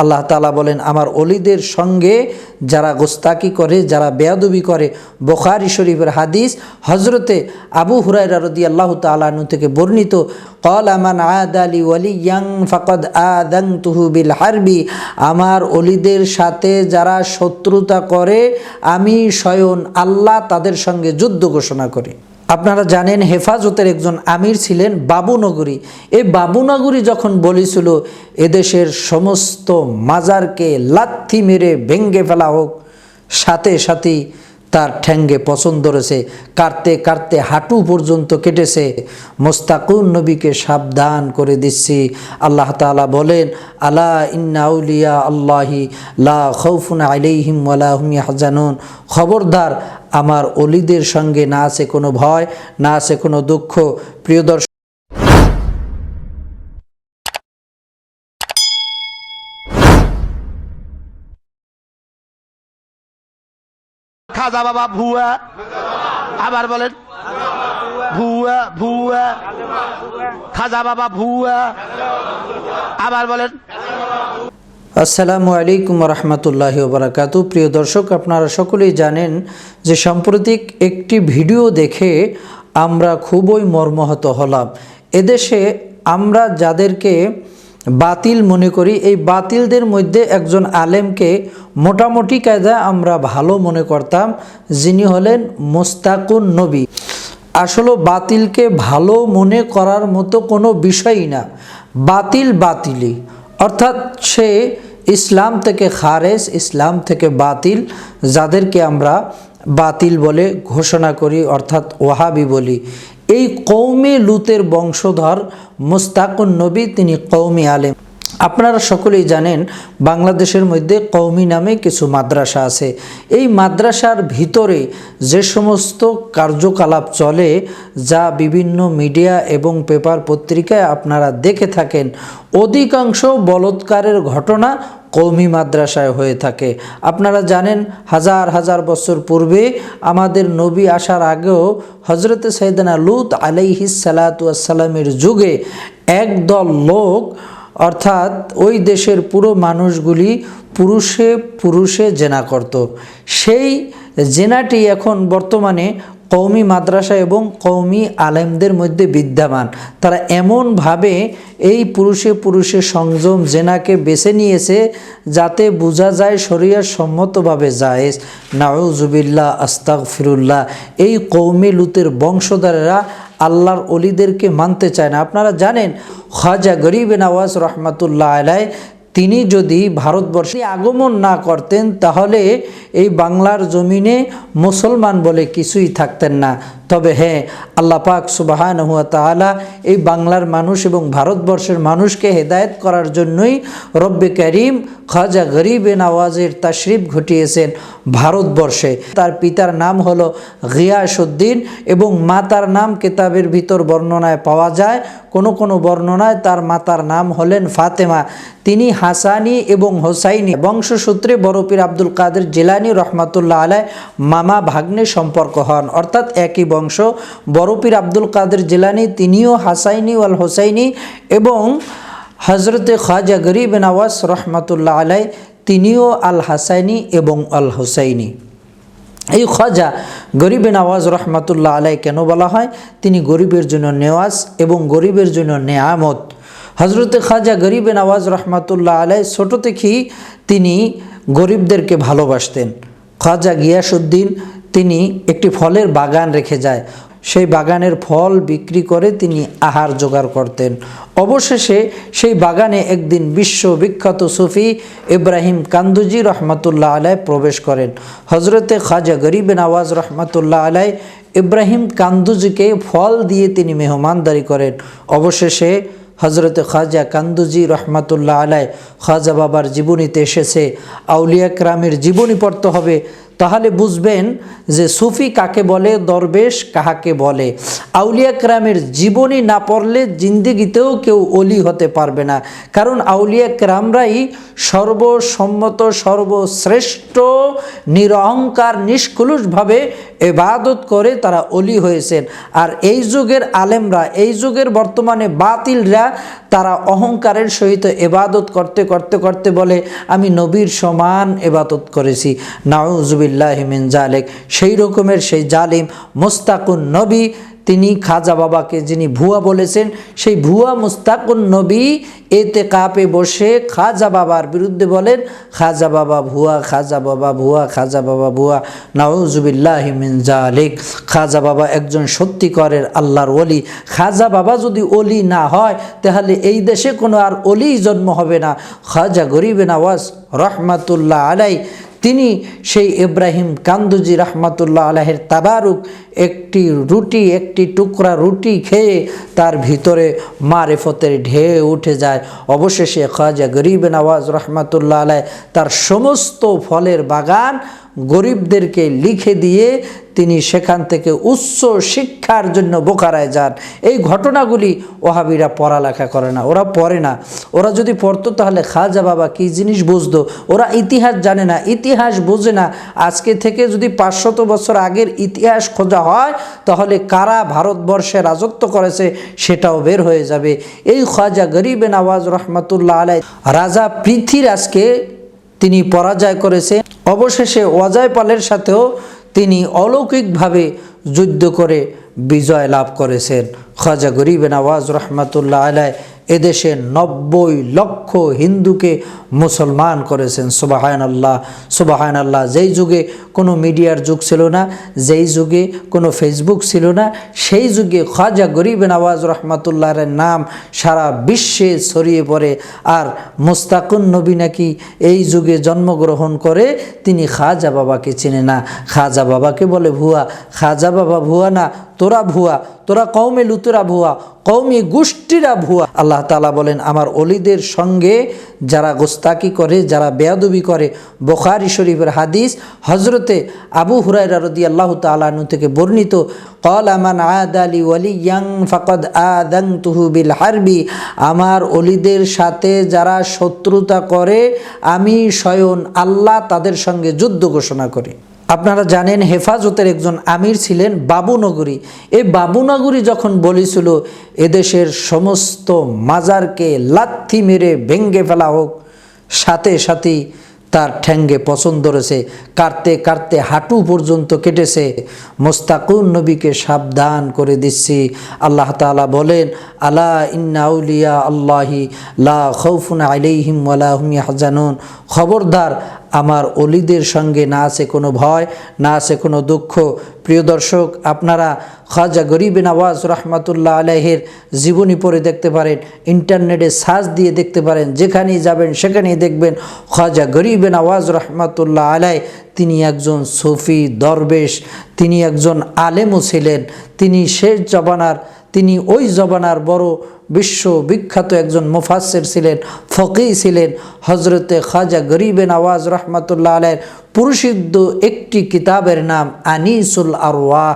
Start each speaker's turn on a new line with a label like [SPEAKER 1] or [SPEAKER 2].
[SPEAKER 1] আল্লাহ তালা বলেন, আমার অলিদের সঙ্গে যারা গোস্তাকি করে, যারা বেয়াদবি করে, বোখারি শরীফের হাদিস হজরতে আবু হুরাইরা রদি আল্লাহ তালু থেকে বর্ণিত, কল আমান আদ আলী ওয়ালি ইয়াং ফকদ আদং তুহু বিল হারবি আমার অলিদের সাথে যারা শত্রুতা করে, আমি স্বয়ং আল্লাহ তাদের সঙ্গে যুদ্ধ ঘোষণা করি। আপনারা জানেন হেফাজতের একজন আমির ছিলেন বাবুনগরী এই বাবুনগরী যখন বলেছিল, এদেশের সমস্ত মাজারকে লাথি মেরে ভেঙ্গে ফেলা হোক, সাথে সাথেই তার ঠ্যাঙ্গে পছন্দ রয়েছে। কাটতে কাটতে হাঁটু পর্যন্ত কেটেছে। মোস্তাকুন নবীকে সাবধান করে দিচ্ছি। আল্লাহ তালা বলেন, আলা ইন্নাউলিয়া আল্লাহি লা খৌফুন আলাইহিম ওয়ালা হুম হাজানুন খবরদার, আমার অলিদের সঙ্গে না আছে কোনো ভয়, না আছে কোনো দুঃখ। প্রিয়
[SPEAKER 2] খাজা বাবা ভুয়া। আবার বলেন। ভুয়া ভুয়া। খাজা বাবা ভুয়া। আবার বলেন।
[SPEAKER 1] আসসালামু আলাইকুম রহমতুল্লাহি ওবরাকাতু। প্রিয় দর্শক, আপনারা সকলেই জানেন যে সাম্প্রতিক একটি ভিডিও দেখে আমরা খুবই মর্মাহত হলাম। এদেশে আমরা যাদেরকে বাতিল মনে করি, এই বাতিলদের মধ্যে একজন আলেমকে মোটামুটি কায়দায় আমরা ভালো মনে করতাম, যিনি হলেন মোস্তাকুন নবী। আসলে বাতিলকে ভালো মনে করার মতো কোনো বিষয়ই না। বাতিল বাতিলই অর্থাৎ সে ইসলাম থেকে খারেজ, ইসলাম থেকে বাতিল, যাদেরকে আমরা বাতিল বলে ঘোষণা করি, অর্থাৎ ওয়াহাবি বলি। এই কৌমে লুতের বংশধর মুস্তাকুন নবী, তিনি কৌমি আলেম। আপনারা সকলেই জানেন, বাংলাদেশের মধ্যে কৌমি নামে কিছু মাদ্রাসা আছে। এই মাদ্রাসার ভিতরে যে সমস্ত কার্যকলাপ চলে, যা বিভিন্ন মিডিয়া এবং পেপার পত্রিকায় আপনারা দেখে থাকেন, অধিকাংশ বলৎকারের ঘটনা কৌমি মাদ্রাসায় হয়ে থাকে। আপনারা জানেন, হাজার হাজার বছর পূর্বে আমাদের নবী আসার আগেও হজরত সৈদানা লুত আলাইহিস সালাতামের যুগে একদল লোক, অর্থাৎ ওই দেশের পুরো মানুষগুলি পুরুষে পুরুষে জেনা করত। সেই জেনাটি এখন বর্তমানে কৌমি মাদ্রাসা এবং কৌমি আলেমদের মধ্যে বিদ্যমান। তারা এমনভাবে এই পুরুষে পুরুষে সংযম জেনাকে বেছে নিয়েছে যাতে বোঝা যায় শরিয়ার সম্মতভাবে জায়েজ। নাউজুবিল্লাহ আস্তাক ফিরুল্লাহ এই কৌমি লুতের বংশধরেরা আল্লাহর অলিদেরকে মানতে চায় না। আপনারা জানেন, খাজা গরিব নওয়াজ রহমতুল্লাহ আলাই তিনি যদি ভারতবর্ষে আগমন না করতেন, তাহলে এই বাংলার জমিনে মুসলমান বলে কিছুই থাকতেন না। তবে হ্যাঁ আল্লাহ পাক সুবাহান হুয়া তালা এই বাংলার মানুষ এবং ভারতবর্ষের মানুষকে হেদায়েত করার জন্যই রব্বে করিম খাজা গরিব নওয়াজের তাশরিফ ঘটিয়েছেন ভারতবর্ষে। তার পিতার নাম হলো গিয়াসুদ্দিন এবং মাতার নাম কেতাবের ভিতর বর্ণনায় পাওয়া যায়। কোনো কোনো বর্ণনায় তার মাতার নাম হলেন ফাতেমা। তিনি হাসানি এবং হোসাইনি বংশসূত্রে বরফির আব্দুল কাদের জেলানি রহমাতুল্লাহ আলায় মামা ভাগ্নে সম্পর্ক হন। অর্থাৎ একই বংশ। বরফির আব্দুল কাদের জেলানি, তিনিও হাসাইনি ওয়াল হোসাইনি এবং হজরতে খাজা গরিব নওয়াজ রহমাতুল্লাহ আলাই তিনিও আল হাসাইনি এবং আল হোসাইনি। এই খাজা গরিবে নওয়াজ রহমাতুল্লাহ আলাই কেন বলা হয়? তিনি গরিবের জন্য নেওয়াজ এবং গরিবের জন্য নেয়ামত। হজরতে খাজা গরিবে নওয়াজ রহমাতুল্লাহ আলাই ছোটো থেকেই তিনি গরিবদেরকে ভালোবাসতেন। খাজা গিয়াসুদ্দিন তিনি একটি ফলের বাগান রেখে যায়। সেই বাগানের ফল বিক্রি করে তিনি আহার জোগাড় করতেন। অবশেষে সেই বাগানে একদিন বিশ্ববিখ্যাত সুফি ইব্রাহিম কান্দুজি রহমতুল্লাহ আলাই প্রবেশ করেন। হজরতে খাজা গরিব নওয়াজ রহমতুল্লাহ আলাই ইব্রাহিম কান্দুজিকে ফল দিয়ে তিনি মেহমানদারি করেন। অবশেষে হজরত খাজা কান্দুজি রহমাতুল্লাহ আলাই খাজা বাবার জীবনীতে এসেছে আউলিয়া ক্রামের জীবনী পড়তে হবে। তাহলে বুঝবেন যে সুফি কাকে বলে, দরবেশ কাহাকে বলে। আউলিয়া ক্রামের জীবনী না পড়লে জিন্দিগিতেও কেউ অলি হতে পারবে না। কারণ আউলিয়া ক্রামরাই সর্বসম্মত, সর্বশ্রেষ্ঠ, নিরহংকার, নিষ্কুলুষভাবে এবাদত করে তারা অলি হয়েছেন। আর এই যুগের আলেমরা, এই যুগের বর্তমানে বাতিলরা তারা অহংকারের সহিত এবাদত করতে করতে করতে বলে, আমি নবীর সমান এবাদত করেছি। নাউজুবিল্লাহ। মিন জালেক। সেই রকমের সেই জালিম মোস্তাকুন নবী, তিনি খাজা বাবাকে যিনি ভুয়া বলেছেন, সেই ভুয়া মুস্তাকুন নবী এতে কাপে বসে খাজা বাবার বিরুদ্ধে বলেন, খাজা বাবা ভুয়া, খাজা বাবা ভুয়া, খাজা বাবা ভুয়া, নাউজুবিল্লাহ জালিক। খাজা বাবা একজন সত্যিকরের আল্লাহর অলি খাজা বাবা যদি অলি না হয়, তাহলে এই দেশে কোনো আর অলি জন্ম হবে না। খাজা গরিবে নওয়াজ রহমাতুল্লাহ আলাই তিনি সেই ইব্রাহিম কান্দুজি রহমাতুল্লাহ আলাহের তাবারুক একটি রুটি, একটি টুকরা রুটি খেয়ে তার ভিতরে মারেফতের ঢেউ উঠে যায়। অবশেষে খাজা গরিব নওয়াজ রহমাতুল্লাহ আলাহ তার সমস্ত ফলের বাগান গরিবদেরকে লিখে দিয়ে তিনি সেখান থেকে উচ্চ শিক্ষার জন্য বোকারায় যান। এই ঘটনাগুলি ওহাবিরা পড়ালেখা করে না, ওরা পড়ে না। ওরা যদি পড়তো তাহলে খাজা বাবা কী জিনিস বুঝতো? ওরা ইতিহাস জানে না, ইতিহাস বোঝে না। আজকে থেকে যদি পাঁচশত বছর আগের ইতিহাস খোঁজা হয়, তাহলে কারা ভারতবর্ষে রাজত্ব করেছে সেটাও বের হয়ে যাবে। এই খাজা গরিবে নওয়াজ রহমতুল্লাহ আলাই রাজা পৃথ্বীরাজকে তিনি পরাজয় করেছে। অবশেষে অজয় পালের সাথেও অলৌকিকভাবে যুদ্ধ করে বিজয় লাভ করেছেন। খাজা গরিব নওয়াজ রহমাতুল্লাহ আলাই এদেশে নব্বই লক্ষ হিন্দুকে মুসলমান করেছেন। সুবাহায়ন আল্লাহ সুবাহায়ন আল্লাহ যেই যুগে কোনো মিডিয়ার যুগ ছিল না, যেই যুগে কোনো ফেসবুক ছিল না, সেই যুগে খাজা গরিব নওয়াজ রহমতুল্লাহর নাম সারা বিশ্বে ছড়িয়ে পড়ে। আর মুস্তাকুন নবী নাকি এই যুগে জন্মগ্রহণ করে তিনি খাজা বাবাকে চেনে না। খাজা বাবাকে বলে, ভুয়া, খাজা বাবা ভুয়া না তোরা ভুয়া, তোরা কৌমে লুতেরা ভুয়া কৌমি গোষ্ঠীরা ভুয়া। আল্লাহ তালা বলেন, আমার অলিদের সঙ্গে যারা গোস্তাকি করে, যারা বেয়াদুবি করে, বোখারি শরীফের হাদিস হজরতে আবু হুরাইরা রদি আল্লাহ তালু থেকে বর্ণিত কল আমান আদ আলী ওয়ালি ইয়াং ফকদ আদং তুহু বিল হারবি। আমার অলিদের সাথে যারা শত্রুতা করে, আমি স্বয়ং আল্লাহ তাদের সঙ্গে যুদ্ধ ঘোষণা করি। আপনারা জানেন হেফাজতের একজন আমির ছিলেন বাবুনগরী এই বাবুনগরী যখন বলেছিল, এদেশের সমস্ত মাজারকে লাথি মেরে ভেঙ্গে ফেলা হোক, সাথে সাথেই তার ঠ্যাঙ্গে পছন্দ রয়েছে। কাটতে কাটতে হাঁটু পর্যন্ত কেটেছে। মোস্তাকুন নবীকে সাবধান করে দিচ্ছি। আল্লাহ তালা বলেন, আলা ইন্নাউলিয়া আল্লাহি লা খৌফুন আলাইহিম ওয়ালা হুম হাজানুন খবরদার আমার অলিদের সঙ্গে না আছে কোনো ভয়, না আছে কোনো দুঃখ। প্রিয় দর্শক, আপনারা খাজা গরিব নওয়াজ রহমাতুল্লাহ আলহের জীবনী পড়ে দেখতে পারেন, ইন্টারনেটে সার্চ দিয়ে দেখতে পারেন, যেখানেই যাবেন সেখানেই দেখবেন খাজা গরিব নওয়াজ রহমাতুল্লাহ আলাই তিনি একজন সফি দরবেশ, তিনি একজন আলেমও ছিলেন, তিনি শেষ জবানার তিনি ওই জবানার বড় বিশ্ব বিখ্যাত একজন মুফাসের ছিলেন, ফকি ছিলেন হজরতে খাজা গরিবেন আওয়াজ রহমতুল্লাহ আলের পুরুষিদ্ধ একটি কিতাবের নাম আনিসুল আরওয়াহ।